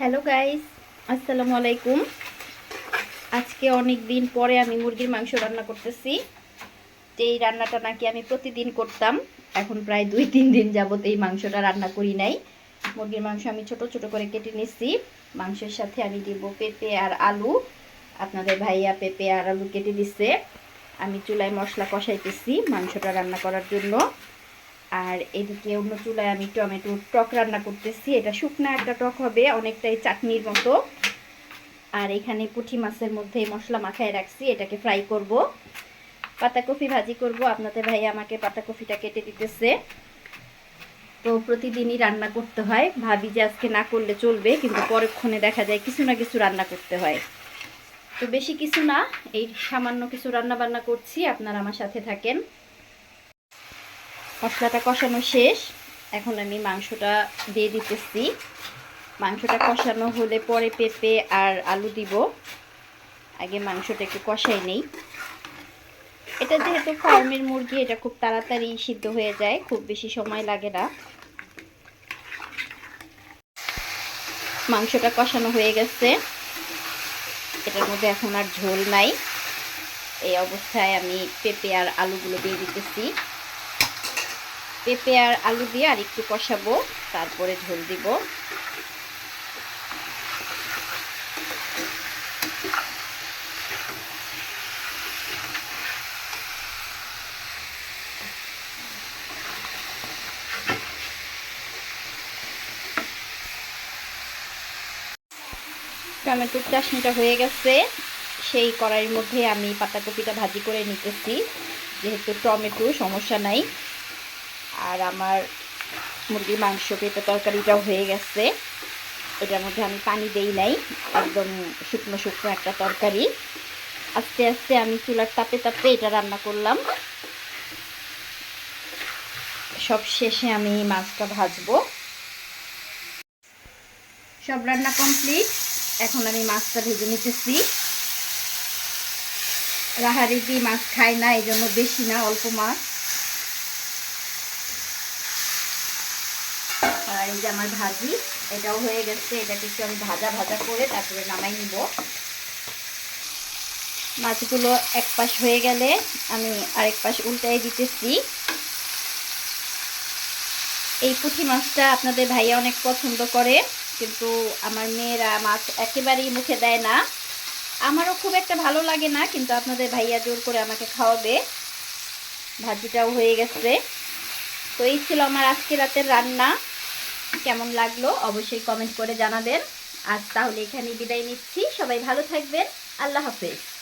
Hello guys আসসালামু আলাইকুম আজকে অনেক দিন পরে আমি মুরগির মাংস রান্না করতেছি। তো এই রান্নাটা নাকি আমি প্রতিদিন করতাম, এখন প্রায় দুই, তিন দিন যাবত এই মাংসটা রান্না করি নাই। মুরগির মাংস আমি ছোট ছোট করে কেটে নিচ্ছি মাংসের সাথে আমি দিব পেঁপে আর আলু। আপনাদের ভাইয়া পেঁপে আর আলু কেটে দিচ্ছে আমি চুলায় মশলা কষাইতেছি মাংসটা রান্না করার জন্য। আর এদিকে অন্য চুলায় আমি টমেটোর টক রান্না করতেছি। এটা শুকনা একটা টক হবে, অনেকটাই চাটনির মতো। আর এখানে পুঁটি মাছের মধ্যে মশলা মাখায় রাখছি, এটাকে ফ্রাই করব। পাতাকপি ভাজি করব। আপনাদের ভাই আমাকে পাতাকপিটা কেটে দিতেছে। তো প্রতিদিনই রান্না করতে হয়। ভাবি যে আজকে না করলে চলবে, কিন্তু পরক্ষণে দেখা যায় কিছু না কিছু রান্না করতে হয়। তো বেশি কিছু না, এই সামান্য কিছু রান্না বান্না করছি। আপনারা আমার সাথে থাকেন। মশলাটা কষানো শেষ। এখন আমি মাংসটা দিয়ে দিতেছি। মাংসটা কষানো হলে পরে পেঁপে আর আলু দিব। আগে মাংসটা একটু কষাই নেই। এটা যেহেতু ফার্মের মুরগি, এটা খুব তাড়াতাড়ি সিদ্ধ হয়ে যায়, খুব বেশি সময় লাগে না। মাংসটা কষানো হয়ে গেছে। এটার মধ্যে এখন আর ঝোল নাই। এই অবস্থায় আমি পেঁপে আর আলুগুলো দিয়ে দিতেছি। পেঁপে আর আলু দিয়ে আর একটু কষাবো, তারপরে ঝোল দিব। টমেটোর চাশনিটা হয়ে গেছে। সেই কড়াইয়ের মধ্যে আমি পাতাকপিটা ভাজি করে নিতেছি। যেহেতু টমেটো, সমস্যা নাই। আর আমার মুরগির মাংস পেঁপে তরকারিটাও হয়ে গেছে। এটার মধ্যে আমি পানি দেই নাই, একদম শুকনো শুকনো একটা তরকারি। আস্তে আস্তে আমি চুলার তাপে তাপে এটা রান্না করলাম। সব শেষে আমি মাছটা ভাজবো। সব রান্না কমপ্লিট। এখন আমি মাছটা ভেজে নিতেছি। রাহারিদি মাছ খায় না এই জন্য বেশি না, অল্প মাছ। আর এই যে আমার ভাজি, এটাও হয়ে গেছে। এটাকে একটু আমি ভাজা ভাজা করে তারপরে নামাই নিব। মাছগুলো এক পাশ হয়ে গেলে আমি আরেক পাশ উল্টাই দিতেছি। এই পুঁটি মাছটা আপনাদের ভাইয়া অনেক পছন্দ করে, কিন্তু আমার মেয়েরা মাছ একেবারেই মুখে দেয় না। আমারও খুব একটা ভালো লাগে না, কিন্তু আপনাদের ভাইয়া জোর করে আমাকে খাওয়াবে। ভাজিটাও হয়ে গেছে। তো এই ছিল আমার আজকে রাতের রান্না। কেমন লাগল অবশ্যই কমেন্ট করে জানাবেন। আর তাহলে এখানে বিদায় নিচ্ছি। সবাই ভালো থাকবেন। আল্লাহ হাফেজ।